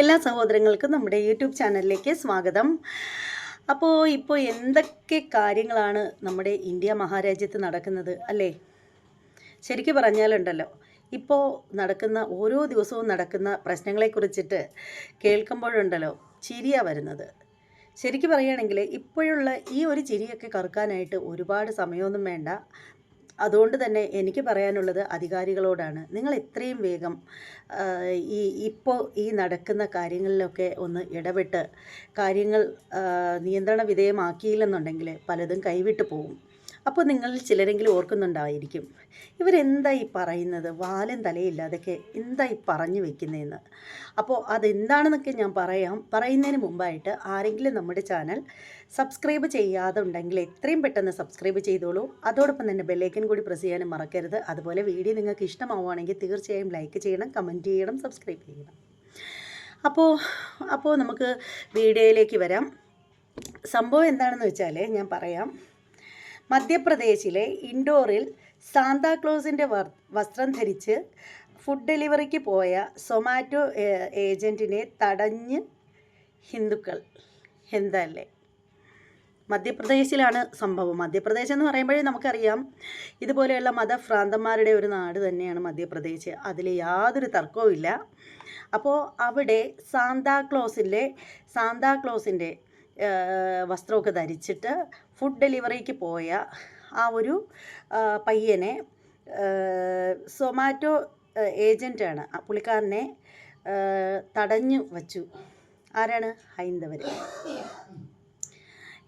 എല്ലാ സഹോദരങ്ങൾക്കും നമ്മുടെ യൂട്യൂബ് ചാനലിലേക്ക് സ്വാഗതം. അപ്പോൾ ഇപ്പോൾ എന്തൊക്കെ കാര്യങ്ങളാണ് നമ്മുടെ ഇന്ത്യ മഹാരാജ്യത്ത് നടക്കുന്നത് അല്ലേ? ശരിക്കും പറഞ്ഞാലുണ്ടല്ലോ. ഇപ്പോൾ നടക്കുന്ന ഓരോ ദിവസവും നടക്കുന്ന പ്രശ്നങ്ങളെക്കുറിച്ചിട്ട് കേൾക്കുമ്പോഴുണ്ടല്ലോ ചിരിയാണ് വരുന്നത്. ശരിക്കും പറയുകയാണെങ്കിൽ ഇപ്പോഴുള്ള ഈ ഒരു ചിരിയൊക്കെ കറുക്കാനായിട്ട് ഒരുപാട് സമയമൊന്നും വേണ്ട. അതുകൊണ്ട് തന്നെ എനിക്ക് പറയാനുള്ളത് അധികാരികളോടാണ്. നിങ്ങൾ എത്രയും വേഗം ഈ ഇപ്പോൾ ഈ നടക്കുന്ന കാര്യങ്ങളിലൊക്കെ ഒന്ന് ഇടപെട്ട് കാര്യങ്ങൾ നിയന്ത്രണ വിധേയമാക്കിയില്ലെന്നുണ്ടെങ്കിൽ പലതും കൈവിട്ട് പോകും. അപ്പോൾ നിങ്ങളിൽ ചിലരെങ്കിലും ഓർക്കുന്നുണ്ടായിരിക്കും. ഇവരെന്താ ഈ പറയുന്നത്? വാലും തലയില്ലാതൊക്കെ എന്താ ഈ പറഞ്ഞു വെക്കുന്നതെന്ന്. അപ്പോൾ അതെന്താണെന്നൊക്കെ ഞാൻ പറയാം. പറയുന്നതിന് മുമ്പായിട്ട് ആരെങ്കിലും നമ്മുടെ ചാനൽ സബ്സ്ക്രൈബ് ചെയ്യാതെ ഉണ്ടെങ്കിൽ എത്രയും പെട്ടെന്ന് സബ്സ്ക്രൈബ് ചെയ്തോളൂ. അതോടൊപ്പം തന്നെ ബെല്ലൈക്കൻ കൂടി പ്രസ് ചെയ്യാനും മറക്കരുത്. അതുപോലെ വീഡിയോ നിങ്ങൾക്ക് ഇഷ്ടമാവുകയാണെങ്കിൽ തീർച്ചയായും ലൈക്ക് ചെയ്യണം കമന്റ് ചെയ്യണം സബ്സ്ക്രൈബ് ചെയ്യണം. അപ്പോൾ അപ്പോൾ നമുക്ക് വീഡിയോയിലേക്ക് വരാം. സംഭവം എന്താണെന്ന് വെച്ചാൽ ഞാൻ പറയാം. മധ്യപ്രദേശിലെ ഇൻഡോറിൽ സാന്താക്ലോസിന്റെ വസ്ത്രം ധരിച്ച് ഫുഡ് ഡെലിവറിക്ക് പോയ സൊമാറ്റോ ഏജന്റിനെ തടഞ്ഞ് ഹിന്ദുക്കൾ. എന്തല്ലേ? മധ്യപ്രദേശിലാണ് സംഭവം. മധ്യപ്രദേശ് എന്ന് പറയുമ്പോഴേ നമുക്കറിയാം ഇതുപോലെയുള്ള മതഭ്രാന്തന്മാരുടെ ഒരു നാട് തന്നെയാണ് മധ്യപ്രദേശ്. അതിൽ യാതൊരു തർക്കവുമില്ല അപ്പോൾ അവിടെ സാന്താക്ലോസിന്റെ സാന്താക്ലോസിന്റെ വസ്ത്രമൊക്കെ ധരിച്ചിട്ട് ഫുഡ് ഡെലിവറിക്ക് പോയ ആ ഒരു പയ്യനെ സൊമാറ്റോ ഏജന്റാണ് ആ പുള്ളിക്കാരനെ തടഞ്ഞു വച്ചു. ആരാണ്? ഹൈന്ദവർ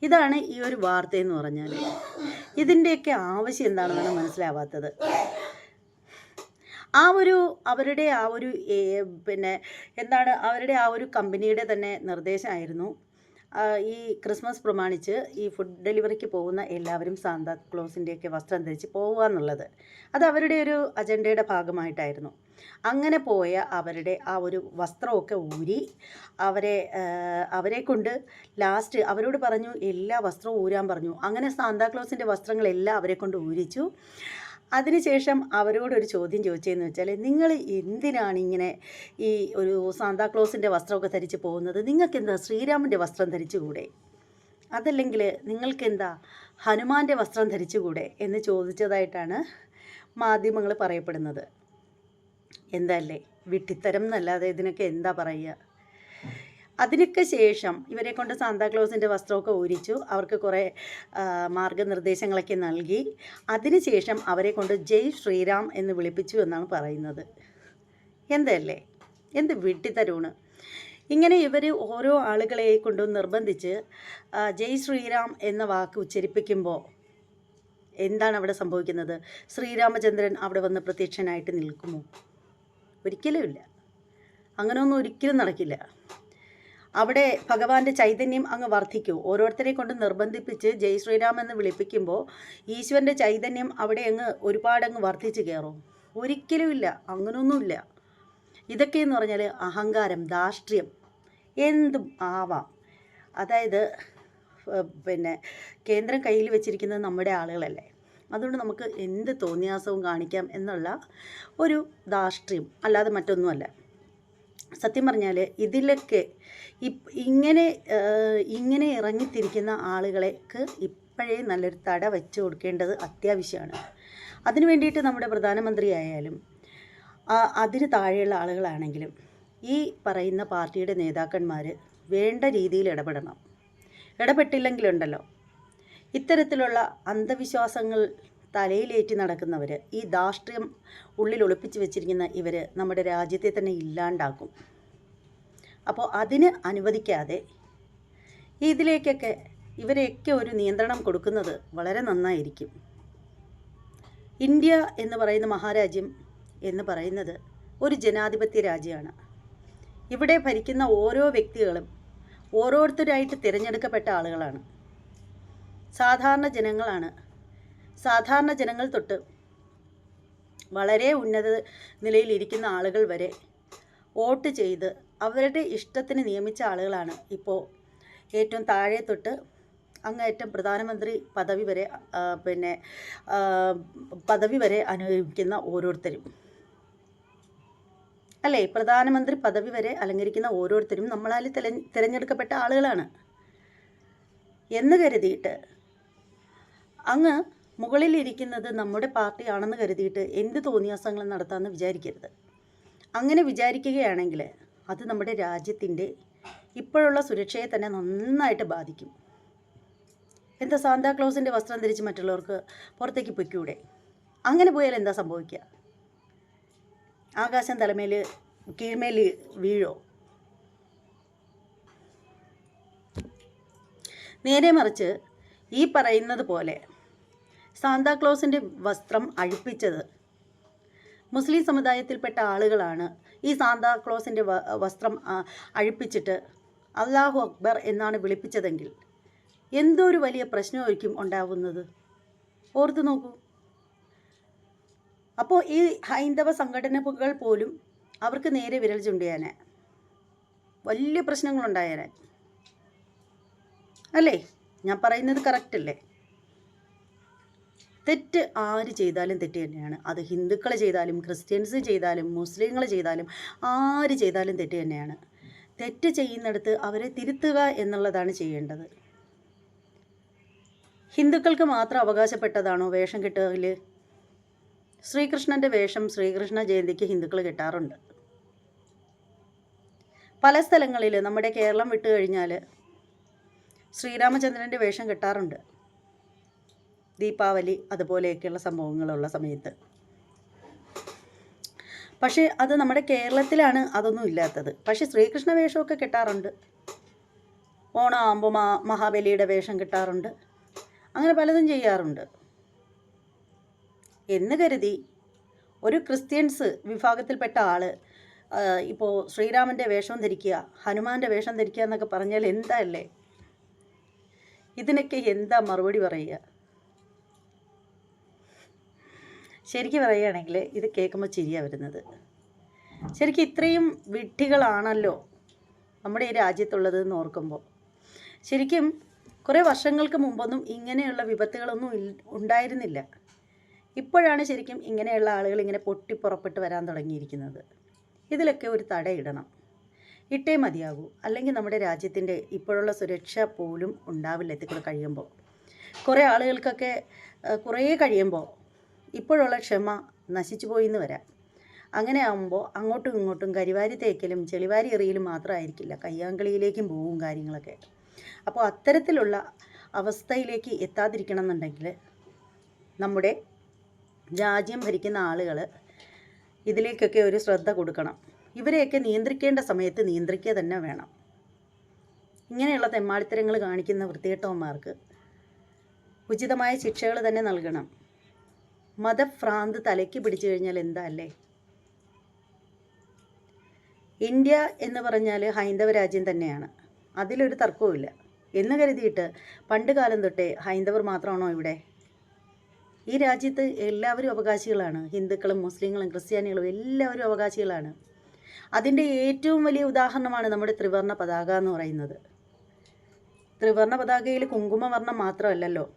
ഇതാണ് ഈ ഒരു വാർത്ത എന്ന് പറഞ്ഞാൽ. ഇതിന്റെയൊക്കെ ആവശ്യം എന്താണെന്നാണ് മനസ്സിലാവാത്തത്. ആ ഒരു അവരുടെ ആ ഒരു പിന്നെ എന്താണ് അവരുടെ ആ ഒരു കമ്പനിയുടെ തന്നെ നിർദ്ദേശമായിരുന്നു. ഈ ക്രിസ്മസ് പ്രമാണിച്ച് ഈ ഫുഡ് ഡെലിവറിക്ക് പോകുന്ന എല്ലാവരും സാന്താ ക്ലോസിന്റെയൊക്കെ വസ്ത്രം ധരിച്ച് പോവുക എന്നുള്ളത്. അത് അവരുടെ ഒരു അജണ്ടയുടെ ഭാഗമായിട്ടായിരുന്നു. അങ്ങനെ പോയ അവരുടെ ആ ഒരു വസ്ത്രമൊക്കെ ഊരി അവരെ അവരെ കൊണ്ട് ലാസ്റ്റ് അവരോട് പറഞ്ഞു എല്ലാ വസ്ത്രവും ഊരാൻ പറഞ്ഞു. അങ്ങനെ സാന്താക്ലോസിന്റെ വസ്ത്രങ്ങളെല്ലാം അവരെ കൊണ്ട് ഊരിച്ചു. അതിനുശേഷം അവരോടൊരു ചോദ്യം ചോദിച്ചതെന്ന് വെച്ചാൽ നിങ്ങൾ എന്തിനാണ് ഇങ്ങനെ ഈ ഒരു സാന്താക്ലോസിന്റെ വസ്ത്രമൊക്കെ ധരിച്ച് പോകുന്നത്? നിങ്ങൾക്കെന്താ ശ്രീരാമന്റെ വസ്ത്രം ധരിച്ചുകൂടെ? അതല്ലെങ്കിൽ നിങ്ങൾക്കെന്താ ഹനുമാന്റെ വസ്ത്രം ധരിച്ചുകൂടെ എന്ന് ചോദിച്ചതായിട്ടാണ് മാധ്യമങ്ങൾ പറയപ്പെടുന്നത്. എന്തല്ലേ വിട്ടിത്തരം എന്നല്ലാതെ ഇതിനൊക്കെ എന്താ പറയുക? അതിനൊക്കെ ശേഷം ഇവരെ കൊണ്ട് സാന്താക്ലോസിന്റെ വസ്ത്രമൊക്കെ ഊരിച്ചു അവർക്ക് കുറേ മാർഗനിർദ്ദേശങ്ങളൊക്കെ നൽകി. അതിനുശേഷം അവരെ കൊണ്ട് ജയ് ശ്രീരാം എന്ന് വിളിപ്പിച്ചു എന്നാണ് പറയുന്നത്. എന്തല്ലേ? എന്ത് വിട്ടിത്തരൂണ് ഇങ്ങനെ ഇവർ ഓരോ ആളുകളെ കൊണ്ടും നിർബന്ധിച്ച് ജയ് ശ്രീരാം എന്ന വാക്ക് ഉച്ചരിപ്പിക്കുമ്പോൾ എന്താണ് അവിടെ സംഭവിക്കുന്നത്? ശ്രീരാമചന്ദ്രൻ അവിടെ വന്ന് പ്രത്യക്ഷനായിട്ട് നിൽക്കുമോ? ഒരിക്കലുമില്ല അങ്ങനെയൊന്നും ഒരിക്കലും നടക്കില്ല. അവിടെ ഭഗവാന്റെ ചൈതന്യം അങ്ങ് വർദ്ധിക്കൂ. ഓരോരുത്തരെ കൊണ്ട് നിർബന്ധിപ്പിച്ച് ജയ് ശ്രീരാം എന്ന് വിളിപ്പിക്കുമ്പോൾ ഈശ്വരന്റെ ചൈതന്യം അവിടെ അങ്ങ് ഒരുപാട് അങ്ങ് വർദ്ധിച്ചു കയറും. ഒരിക്കലുമില്ല അങ്ങനെയൊന്നുമില്ല ഇതൊക്കെയെന്ന് പറഞ്ഞാൽ അഹങ്കാരം ധാർഷ്ട്ര്യം എന്തും ആവാം. അതായത് പിന്നെ കേന്ദ്രം കയ്യിൽ വെച്ചിരിക്കുന്നത് നമ്മുടെ ആളുകളല്ലേ. അതുകൊണ്ട് നമുക്ക് എന്ത് തോന്നിയാസവും കാണിക്കാം എന്നുള്ള ഒരു ധാർഷ്ട്ര്യം അല്ലാതെ മറ്റൊന്നുമല്ല. സത്യം പറഞ്ഞാൽ ഇതിലൊക്കെ ഇങ്ങനെ ഇങ്ങനെ ഇറങ്ങിത്തിരിക്കുന്ന ആളുകളെക്ക് ഇപ്പോഴേ നല്ലൊരു തട വെച്ച് കൊടുക്കേണ്ടത് അത്യാവശ്യമാണ് അതിനു വേണ്ടിയിട്ട് നമ്മുടെ പ്രധാനമന്ത്രി ആയാലും അതിന് താഴെയുള്ള ആളുകളാണെങ്കിലും ഈ പറയുന്ന പാർട്ടിയുടെ നേതാക്കന്മാർ വേണ്ട രീതിയിൽ ഇടപെടണം. ഇടപെട്ടില്ലെങ്കിലുണ്ടല്ലോ. ഇത്തരത്തിലുള്ള അന്ധവിശ്വാസങ്ങൾ തലയിലേറ്റി നടക്കുന്നവർ ഈ ധാർഷ്ട്ര്യം ഉള്ളിൽ ഒളിപ്പിച്ച് വെച്ചിരിക്കുന്ന ഇവർ നമ്മുടെ രാജ്യത്തെ തന്നെ ഇല്ലാണ്ടാക്കും. അപ്പോൾ അതിന് അനുവദിക്കാതെ ഇതിലേക്കൊക്കെ ഇവരെയൊക്കെ ഒരു നിയന്ത്രണം കൊടുക്കുന്നത് വളരെ നന്നായിരിക്കും. ഇന്ത്യ എന്ന് പറയുന്ന മഹാരാജ്യം എന്ന് പറയുന്നത് ഒരു ജനാധിപത്യ രാജ്യമാണ്. ഇവിടെ ഭരിക്കുന്ന ഓരോ വ്യക്തികളും ഓരോരുത്തരായിട്ട് തിരഞ്ഞെടുക്കപ്പെട്ട ആളുകളാണ്. സാധാരണ ജനങ്ങളാണ് സാധാരണ ജനങ്ങൾ തൊട്ട് വളരെ ഉന്നത നിലയിലിരിക്കുന്ന ആളുകൾ വരെ വോട്ട് ചെയ്ത് അവരുടെ ഇഷ്ടത്തിന് നിയമിച്ച ആളുകളാണ് ഇപ്പോൾ ഏറ്റവും താഴെ തൊട്ട് അങ്ങേറ്റം പ്രധാനമന്ത്രി പദവി വരെ പിന്നെ പദവി വരെ അനുഭവിക്കുന്ന ഓരോരുത്തരും. അല്ലേ? പ്രധാനമന്ത്രി പദവി വരെ അലങ്കരിക്കുന്ന ഓരോരുത്തരും നമ്മളാൽ തെര തിരഞ്ഞെടുക്കപ്പെട്ട ആളുകളാണ്. എന്ന് കരുതിയിട്ട് അങ്ങ് മുകളിലിരിക്കുന്നത് നമ്മുടെ പാർട്ടിയാണെന്ന് കരുതിയിട്ട് എന്ത് തോന്നിയാസങ്ങൾ നടത്താമെന്ന് വിചാരിക്കരുത്. അങ്ങനെ വിചാരിക്കുകയാണെങ്കിൽ അത് നമ്മുടെ രാജ്യത്തിന്റെ ഇപ്പോഴുള്ള സുരക്ഷയെ തന്നെ നന്നായിട്ട് ബാധിക്കും. എന്താ സാന്താക്ലോസിന്റെ വസ്ത്രം ധരിച്ച് മറ്റുള്ളവർക്ക് പുറത്തേക്ക് പൊയ്ക്കൂടെ? അങ്ങനെ പോയാൽ എന്താ സംഭവിക്കുക? ആകാശം തലമേൽ കീഴ്മേൽ വീഴോ? നേരെ മറിച്ച് ഈ പറയുന്നത് പോലെ സാന്താക്ലോസിന്റെ വസ്ത്രം അഴിപ്പിച്ചത്. മുസ്ലിം സമുദായത്തിൽപ്പെട്ട ആളുകളാണ് ഈ സാന്താക്ലോസിന്റെ വസ്ത്രം അഴിപ്പിച്ചിട്ട് അള്ളാഹു അക്ബർ എന്നാണ് വിളിപ്പിച്ചതെങ്കിൽ എന്തൊരു വലിയ പ്രശ്നമായിരിക്കും ഉണ്ടാവുന്നത്? ഓർത്തു നോക്കൂ. അപ്പോൾ ഈ ഹൈന്ദവ സംഘടനകൾ പോലും അവർക്ക് നേരെ വിരൽ ചൂണ്ടിയാനെ വലിയ പ്രശ്നങ്ങളുണ്ടായേനെ. അല്ലേ? ഞാൻ പറയുന്നത് കറക്റ്റ് അല്ലേ? തെറ്റ് ആര് ചെയ്താലും തെറ്റ് തന്നെയാണ്. അത് ഹിന്ദുക്കൾ ചെയ്താലും ക്രിസ്ത്യൻസ് ചെയ്താലും മുസ്ലിങ്ങൾ ചെയ്താലും ആര് ചെയ്താലും തെറ്റ് തന്നെയാണ്. തെറ്റ് ചെയ്യുന്നിടത്ത് അവരെ തിരുത്തുക എന്നുള്ളതാണ് ചെയ്യേണ്ടത്. ഹിന്ദുക്കൾക്ക് മാത്രം അവകാശപ്പെട്ടതാണോ വേഷം കിട്ടുകയിൽ ശ്രീകൃഷ്ണന്റെ വേഷം ശ്രീകൃഷ്ണ ജയന്തിക്ക് ഹിന്ദുക്കൾ കിട്ടാറുണ്ട്. പല സ്ഥലങ്ങളിൽ നമ്മുടെ കേരളം വിട്ടു കഴിഞ്ഞാൽ ശ്രീരാമചന്ദ്രന്റെ വേഷം കെട്ടാറുണ്ട്. ദീപാവലി അതുപോലെയൊക്കെയുള്ള സംഭവങ്ങളുള്ള സമയത്ത്. പക്ഷേ അത് നമ്മുടെ കേരളത്തിലാണ് അതൊന്നും ഇല്ലാത്തത്. പക്ഷേ ശ്രീകൃഷ്ണ വേഷമൊക്കെ കെട്ടാറുണ്ട്. ഓണമാകുമ്പോൾ മാ മഹാബലിയുടെ വേഷം കിട്ടാറുണ്ട്. അങ്ങനെ പലതും ചെയ്യാറുണ്ട്. എന്ന് കരുതി ഒരു ക്രിസ്ത്യൻസ് വിഭാഗത്തിൽപ്പെട്ട ആൾ ഇപ്പോൾ ശ്രീരാമന്റെ വേഷം ധരിക്കുക ഹനുമാന്റെ വേഷം ധരിക്കുക എന്നൊക്കെ പറഞ്ഞാൽ എന്താ അല്ലേ? ഇതിനൊക്കെ എന്താ മറുപടി പറയുക? ശരിക്കും പറയുകയാണെങ്കിൽ ഇത് കേൾക്കുമ്പോൾ ചിരിയാണ് വരുന്നത്. ശരിക്കും ഇത്രയും വിഡ്ഢികളാണല്ലോ നമ്മുടെ ഈ രാജ്യത്തുള്ളത് എന്ന് ഓർക്കുമ്പോൾ. ശരിക്കും കുറേ വർഷങ്ങൾക്ക് മുമ്പൊന്നും ഇങ്ങനെയുള്ള വിപത്തുകളൊന്നും ഉണ്ടായിരുന്നില്ല. ഇപ്പോഴാണ് ശരിക്കും ഇങ്ങനെയുള്ള ആളുകൾ ഇങ്ങനെ പൊട്ടിപ്പുറപ്പെട്ട് വരാൻ തുടങ്ങിയിരിക്കുന്നത്. ഇതിലൊക്കെ ഒരു തടയിടണം ഇട്ടേ മതിയാകൂ. അല്ലെങ്കിൽ നമ്മുടെ രാജ്യത്തിന്റെ ഇപ്പോഴുള്ള സുരക്ഷ പോലും ഉണ്ടാവില്ല എത്തിക്കൂടെ കഴിയുമ്പോൾ. കുറേ ആളുകൾക്കൊക്കെ കുറേ കഴിയുമ്പോൾ ഇപ്പോഴുള്ള ക്ഷമ നശിച്ചു പോയി എന്ന് വരാം. അങ്ങനെ ആകുമ്പോൾ അങ്ങോട്ടും ഇങ്ങോട്ടും കരിവാരി തേക്കലും ചെളിവാരി എറിയലും മാത്രമായിരിക്കില്ല കയ്യാങ്കളിയിലേക്കും പോവും കാര്യങ്ങളൊക്കെ. അപ്പോൾ അത്തരത്തിലുള്ള അവസ്ഥയിലേക്ക് എത്താതിരിക്കണം എന്നുണ്ടെങ്കിൽ നമ്മുടെ രാജ്യം ഭരിക്കുന്ന ആളുകൾ ഇതിലേക്കൊക്കെ ഒരു ശ്രദ്ധ കൊടുക്കണം. ഇവരെയൊക്കെ നിയന്ത്രിക്കേണ്ട സമയത്ത് നിയന്ത്രിക്കുക തന്നെ വേണം. ഇങ്ങനെയുള്ള തെമ്മാടിത്തരങ്ങൾ കാണിക്കുന്ന വൃത്തികെട്ടവന്മാർക്ക് ഉചിതമായ ശിക്ഷകൾ തന്നെ നൽകണം. മതഭ്രാന്ത് തലയ്ക്ക് പിടിച്ചു കഴിഞ്ഞാൽ എന്താ അല്ലേ? ഇന്ത്യ എന്ന് പറഞ്ഞാൽ ഹൈന്ദവ രാജ്യം തന്നെയാണ്. അതിലൊരു തർക്കവുമില്ല എന്ന് കരുതിയിട്ട് പണ്ട് കാലം തൊട്ടേ ഹൈന്ദവർ മാത്രമാണോ ഇവിടെ? ഈ രാജ്യത്ത് എല്ലാവരും അവകാശികളാണ്. ഹിന്ദുക്കളും മുസ്ലിങ്ങളും ക്രിസ്ത്യാനികളും എല്ലാവരും അവകാശികളാണ്. അതിന്റെ ഏറ്റവും വലിയ ഉദാഹരണമാണ് നമ്മുടെ ത്രിവർണ പതാക എന്ന് പറയുന്നത്. ത്രിവർണ പതാകയിൽ കുങ്കുമവർണം മാത്രമല്ലല്ലോ.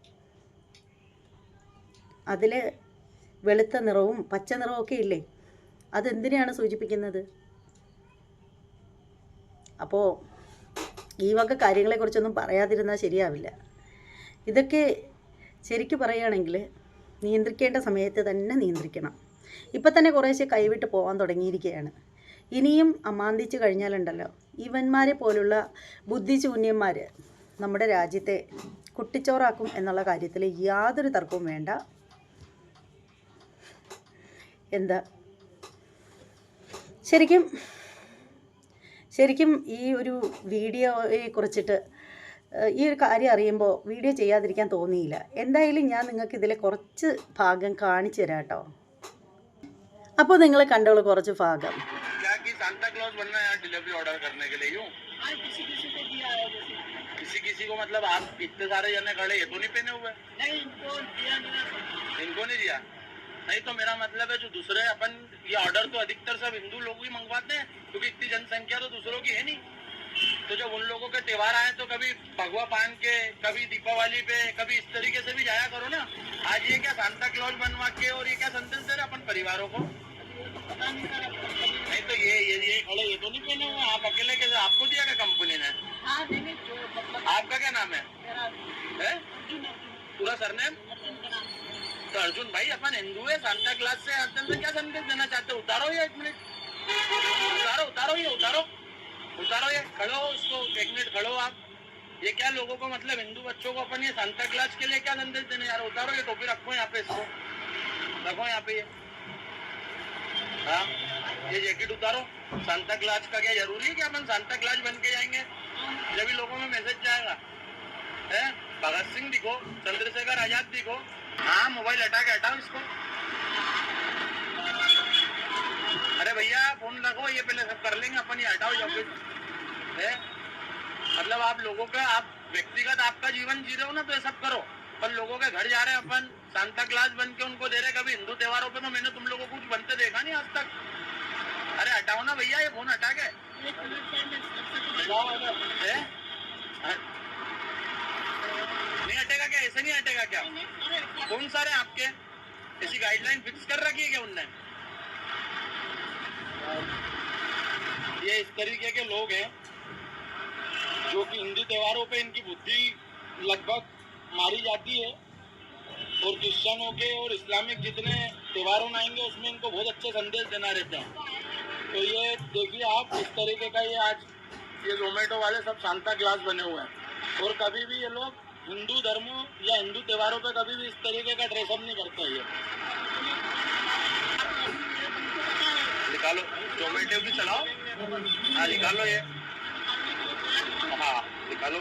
അതിൽ വെളുത്ത നിറവും പച്ച നിറവും ഒക്കെ ഇല്ലേ? അതെന്തിനെയാണ് സൂചിപ്പിക്കുന്നത്? അപ്പോൾ ഈ വക കാര്യങ്ങളെക്കുറിച്ചൊന്നും പറയാതിരുന്നാൽ ശരിയാവില്ല. ഇതൊക്കെ ശരിക്കു പറയുകയാണെങ്കിൽ നിയന്ത്രിക്കേണ്ട സമയത്ത് തന്നെ നിയന്ത്രിക്കണം. ഇപ്പം തന്നെ കുറേശ്ശെ കൈവിട്ട് പോകാൻ തുടങ്ങിയിരിക്കുകയാണ്. ഇനിയും അമാന്തിച്ച് കഴിഞ്ഞാലുണ്ടല്ലോ ഇവന്മാരെ പോലുള്ള ബുദ്ധിശൂന്യന്മാർ നമ്മുടെ രാജ്യത്തെ കുട്ടിച്ചോറാക്കും എന്നുള്ള കാര്യത്തിൽ യാതൊരു തർക്കവും വേണ്ട. എന്താ ശരിക്കും ശരിക്കും ഈ ഒരു വീഡിയോയെ കുറിച്ചിട്ട് ഏഹ്, ഈ ഒരു കാര്യം അറിയുമ്പോൾ വീഡിയോ ചെയ്യാതിരിക്കാൻ തോന്നിയില്ല എന്തായാലും ഞാൻ നിങ്ങൾക്ക് ഇതിലെ കുറച്ച് ഭാഗം കാണിച്ചു തരാം കേട്ടോ അപ്പോൾ നിങ്ങൾ കണ്ടോളൂ കുറച്ച് ഭാഗം क्या कि सांता क्लॉज बनना है यार डिलीवरी ऑर्डर करने के लिए यूं किसी किसी को दिया है जैसे किसी किसी को मतलब आप इतने सारे जने खड़े ये तो नहीं पहने हुए नहीं इनको दिया नहीं है। इनको नहीं दिया नहीं तो मेरा मतलब है जो दूसरे अपन ये ऑर्डर तो अधिकतर सब हिंदू लोग ही मंगवाते हैं क्योंकि इतनी जनसंख्या तो दूसरों की है नहीं। तो जब उन लोगों के त्योहार आए तो कभी भगवा पान के कभी दीपावली पे कभी इस तरीके से भी जाया करो ना। आज ये क्या सांता क्लॉज बनवा के और ये क्या संदेश दे रहे अपन परिवारों को? नहीं तो ये ये ये खड़े ये तो नहीं पहने हुए आप अकेले के आपको दिया क्या कंपनी ने? हाँ आपका क्या नाम है? है? पूरा सरनेम तो अर्जुन भाई, अपन हिंदू है सांता क्लास से अर्जुन से क्या संदेश देना चाहते हो? उतारो ये एक मिनट उतारो उतारो ये, उतारो। उतारो ये, खड़ो इसको एक मिनट खड़ो आप। ये क्या लोगों को मतलब हिंदू बच्चों को अपन ये सांता क्लास के लिए क्या संदेश देने यार उतारो ये टोपी, रखो यहाँ पे इसको। रखो यहाँ पे ये। हाँ ये जैकेट उतारो। सांता क्लास का क्या ज़रूरी है कि अपन सांता क्लास बन के जाएँगे? जब लोगों में मैसेज जाएगा, है? भगत सिंह दिखो, चंद्रशेखर आज़ाद दिखो हाँ मोबाइल हटा के हटाओ इसको। अरे भैया फ़ोन रखो ये पहले सब कर लेंगे अपन ये हटाओ जब है? मतलब आप लोगों का आप व्यक्तिगत आपका जीवन जी रहे हो ना तो ये सब करो। पर लोगों के घर जा रहे हैं अपन सांता क्लास बन के उनको दे रहे कभी हिंदू त्योहारों पे तो मैंने तुम लोगों को कुछ बनते देखा नहीं आज तक। अरे हटाओ ना भैया ये फ़ोन हटा के। नहीं हटेगा क्या? ऐसे नहीं हटेगा क्या? कौन सारे आपके? ऐसी गाइडलाइन फिक्स कर रखी है क्या उनने? ये इस तरीके के लोग हैं, जो कि हिंदू त्योहारों पे इनकी बुद्धि लगभग मारी जाती है, और क्रिश्चियनों के और इस्लामिक जितने त्योहारों आएँगे उसमें इनको बहुत अच्छे संदेश देना रहता है। तो ये देखिए आप, इस तरीके का ये आज ये जोमेटो वाले सब सांता क्लास बने हुए हैं। और कभी भी ये लोग हिंदू धर्म या हिंदू त्योहारों पे कभी भी इस तरीके का ड्रेसअप नहीं करते ये। निकालो। जोमेटो भी चलाओ हाँ निकालो ये। हाँ निकालो।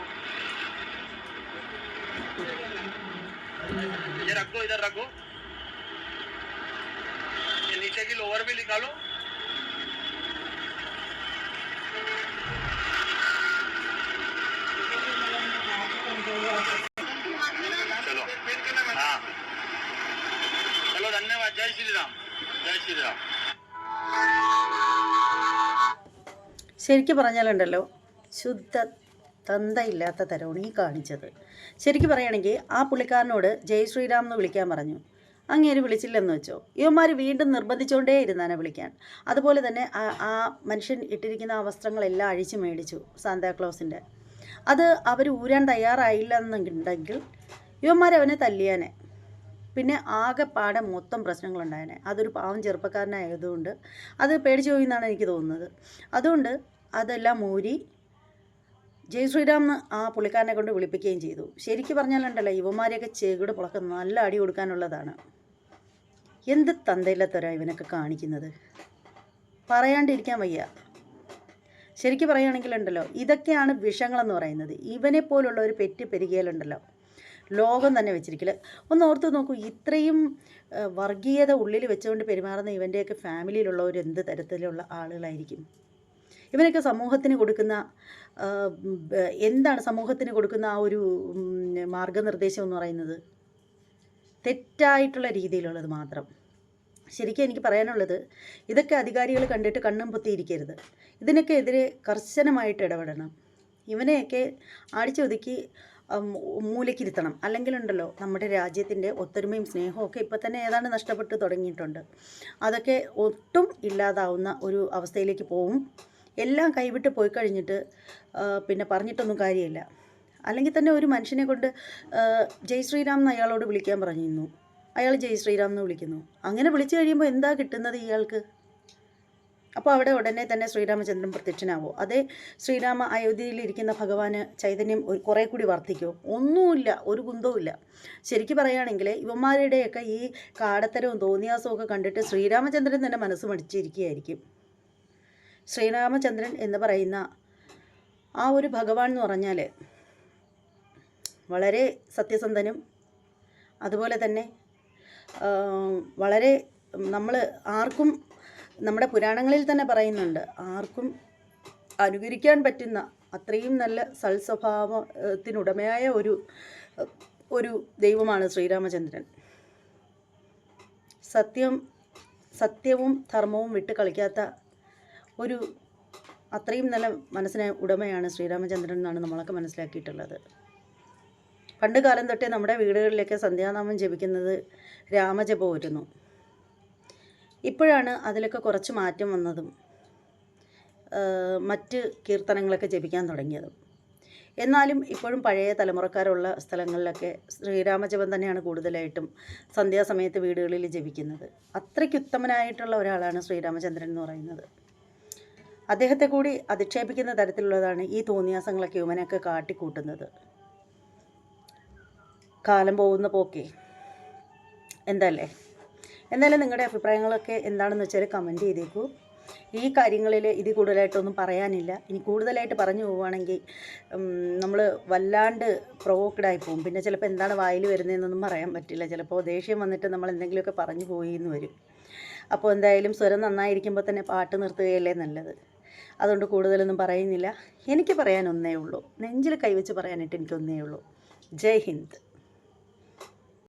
ये रख, इधर रखो। ये नीचे की लोअर भी निकालो। ജയ് ശ്രീരാം ജയ് പറഞ്ഞാലുണ്ടല്ലോ ശുദ്ധ തന്തയില്ലാത്ത തരമാണ് ഈ കാണിച്ചത്. ശരിക്കും പറയുകയാണെങ്കിൽ ആ പുള്ളിക്കാരനോട് ജയ് ശ്രീരാം എന്ന് വിളിക്കാൻ പറഞ്ഞു. അങ്ങേര് വിളിച്ചില്ലെന്ന് വെച്ചോ. ഇവന്മാർ വീണ്ടും നിർബന്ധിച്ചുകൊണ്ടേ ഇരുന്നാനെ വിളിക്കാൻ. അതുപോലെ തന്നെ ആ മനുഷ്യൻ ഇട്ടിരിക്കുന്ന ആ വസ്ത്രങ്ങളെല്ലാം അഴിച്ച് മേടിച്ചു സാന്താക്ലോസിന്റെ അത് അവർ ഊരാൻ തയ്യാറായില്ല എന്നുണ്ടെങ്കിൽ ഇവന്മാരവനെ തല്ലിയാനെ. പിന്നെ ആകെപ്പാടെ മൊത്തം പ്രശ്നങ്ങളുണ്ടായേനെ. അതൊരു പാവം ചെറുപ്പക്കാരനായതുകൊണ്ട് അത് പേടിച്ചു പോയി എന്നാണ് എനിക്ക് തോന്നുന്നത്. അതുകൊണ്ട് അതെല്ലാം മൂരി ജയ് ശ്രീരാം ആ പുള്ളിക്കാരനെ കൊണ്ട് വിളിപ്പിക്കുകയും ചെയ്തു. ശരിക്കും പറഞ്ഞാലുണ്ടല്ലോ യുവമാരെയൊക്കെ ചെകിട് പുളക്കം നല്ല അടി കൊടുക്കാനുള്ളതാണ്. എന്ത് തന്തയില്ലാത്തവരാ ഇവനൊക്കെ കാണിക്കുന്നത്? പറയാണ്ടിരിക്കാൻ വയ്യ. ശരിക്കും പറയുകയാണെങ്കിലുണ്ടല്ലോ ഇതൊക്കെയാണ് വിഷങ്ങളെന്ന് പറയുന്നത്. ഇവനെ പോലുള്ള ഒരു പെറ്റ് പെരുകിയാലുണ്ടല്ലോ ലോകം തന്നെ വെച്ചിരിക്കില്ല ഒന്ന് ഓർത്ത് നോക്കൂ ഇത്രയും വർഗീയത ഉള്ളിൽ വെച്ചുകൊണ്ട് പെരുമാറുന്ന ഇവന്റെയൊക്കെ ഫാമിലിയിലുള്ളവർ എന്ത് തരത്തിലുള്ള ആളുകളായിരിക്കും? ഇവനൊക്കെ സമൂഹത്തിന് കൊടുക്കുന്ന എന്താണ് സമൂഹത്തിന് കൊടുക്കുന്ന ആ ഒരു മാർഗനിർദ്ദേശം എന്ന് പറയുന്നത്? തെറ്റായിട്ടുള്ള രീതിയിലുള്ളത് മാത്രം. ശരിക്കും എനിക്ക് പറയാനുള്ളത് ഇതൊക്കെ അധികാരികൾ കണ്ടിട്ട് കണ്ണും പൊത്തിയിരിക്കരുത്. ഇതിനൊക്കെ എതിരെ കർശനമായിട്ട് ഇടപെടണം. ഇവനെയൊക്കെ അടിച്ചൊതുക്കി ഉം, മൂലക്കിരുത്തണം. അല്ലെങ്കിലുണ്ടല്ലോ നമ്മുടെ രാജ്യത്തിന്റെ ഒത്തൊരുമയും സ്നേഹവും ഒക്കെ ഇപ്പം തന്നെ ഏതാണ്ട് നഷ്ടപ്പെട്ട് തുടങ്ങിയിട്ടുണ്ട്. അതൊക്കെ ഒട്ടും ഇല്ലാതാവുന്ന ഒരു അവസ്ഥയിലേക്ക് പോവും. എല്ലാം കൈവിട്ട് പോയി കഴിഞ്ഞിട്ട് പിന്നെ പറഞ്ഞിട്ടൊന്നും കാര്യമില്ല. അല്ലെങ്കിൽ തന്നെ ഒരു മനുഷ്യനെ കൊണ്ട് ജയ് ശ്രീരാം എന്ന് അയാളോട് വിളിക്കാൻ പറഞ്ഞിരുന്നു. അയാൾ ജയ് ശ്രീരാം എന്ന് വിളിക്കുന്നു. അങ്ങനെ വിളിച്ചു കഴിയുമ്പോൾ എന്താ കിട്ടുന്നത് ഇയാൾക്ക്? അപ്പോൾ അവിടെ ഉടനെ തന്നെ ശ്രീരാമചന്ദ്രൻ പ്രത്യക്ഷനാവോ? അതേ ശ്രീരാമ അയോധ്യയിലിരിക്കുന്ന ഭഗവാന് ചൈതന്യം ഒരു കുറേ കൂടി വർദ്ധിക്കുമോ ഒന്നുമില്ല ഒരു കുന്തവുമില്ല ശരിക്കും പറയുകയാണെങ്കിൽ ഇവന്മാരുടെയൊക്കെ ഈ കാടത്തരവും തോന്നിയാസവും ഒക്കെ കണ്ടിട്ട് ശ്രീരാമചന്ദ്രൻ തന്നെ മനസ്സ് മടിച്ചിരിക്കുകയായിരിക്കും. ശ്രീരാമചന്ദ്രൻ എന്ന് പറയുന്ന ആ ഒരു ഭഗവാൻ എന്ന് പറഞ്ഞാൽ വളരെ സത്യസന്ധനും അതുപോലെ തന്നെ വളരെ നമ്മൾ ആർക്കും നമ്മുടെ പുരാണങ്ങളിൽ തന്നെ പറയുന്നുണ്ട് ആർക്കും അനുകരിക്കാൻ പറ്റുന്ന അത്രയും നല്ല സൽസ്വഭാവത്തിനുടമയായ ഒരു ഒരു ദൈവമാണ് ശ്രീരാമചന്ദ്രൻ. സത്യം സത്യവും ധർമ്മവും വിട്ട് കളിക്കാത്ത ഒരു അത്രയും നല്ല മനസ്സിന് ഉടമയാണ് ശ്രീരാമചന്ദ്രൻ എന്നാണ് നമ്മളൊക്കെ മനസ്സിലാക്കിയിട്ടുള്ളത്. പണ്ട് കാലം തൊട്ടേ നമ്മുടെ വീടുകളിലൊക്കെ സന്ധ്യാനാമം ജപിക്കുന്നത് രാമജപമായിരുന്നു ഇപ്പോഴാണ് അതിലൊക്കെ കുറച്ച് മാറ്റം വന്നതും മറ്റ് കീർത്തനങ്ങളൊക്കെ ജപിക്കാൻ തുടങ്ങിയതും. എന്നാലും ഇപ്പോഴും പഴയ തലമുറക്കാരുള്ള സ്ഥലങ്ങളിലൊക്കെ ശ്രീരാമജപം തന്നെയാണ് കൂടുതലായിട്ടും സന്ധ്യാസമയത്ത് വീടുകളിൽ ജപിക്കുന്നത്. അത്രയ്ക്ക് ഉത്തമനായിട്ടുള്ള ഒരാളാണ് ശ്രീരാമചന്ദ്രൻ എന്ന് പറയുന്നത്. അദ്ദേഹത്തെ കൂടി അധിക്ഷേപിക്കുന്ന തരത്തിലുള്ളതാണ് ഈ തോന്നിയാസങ്ങളൊക്കെ ഇവനൊക്കെ കാട്ടിക്കൂട്ടുന്നത്. കാലം പോകുന്ന പോക്കേ. എന്തല്ലേ? എന്തായാലും നിങ്ങളുടെ അഭിപ്രായങ്ങളൊക്കെ എന്താണെന്ന് വെച്ചാൽ കമന്റ് ചെയ്തേക്കൂ. ഈ കാര്യങ്ങളിൽ ഇത് കൂടുതലായിട്ടൊന്നും പറയാനില്ല. ഇനി കൂടുതലായിട്ട് പറഞ്ഞു പോവുകയാണെങ്കിൽ നമ്മൾ വല്ലാണ്ട് പ്രൊവോക്കഡായി പോകും പിന്നെ ചിലപ്പോൾ എന്താണ് വായിൽ വരുന്നതെന്നൊന്നും പറയാൻ പറ്റില്ല. ചിലപ്പോൾ ദേഷ്യം വന്നിട്ട് നമ്മൾ എന്തെങ്കിലുമൊക്കെ പറഞ്ഞു പോയി എന്ന് വരും. അപ്പോൾ എന്തായാലും സ്വരം നന്നായിരിക്കുമ്പോൾ തന്നെ പാട്ട് നിർത്തുകയല്ലേ നല്ലത്. അതുകൊണ്ട് കൂടുതലൊന്നും പറയുന്നില്ല. എനിക്ക് പറയാൻ ഒന്നേ ഉള്ളൂ. നെഞ്ചിൽ കൈവച്ച് പറയാനായിട്ട് എനിക്കൊന്നേ ഉള്ളൂ. ജയ് ഹിന്ദ്.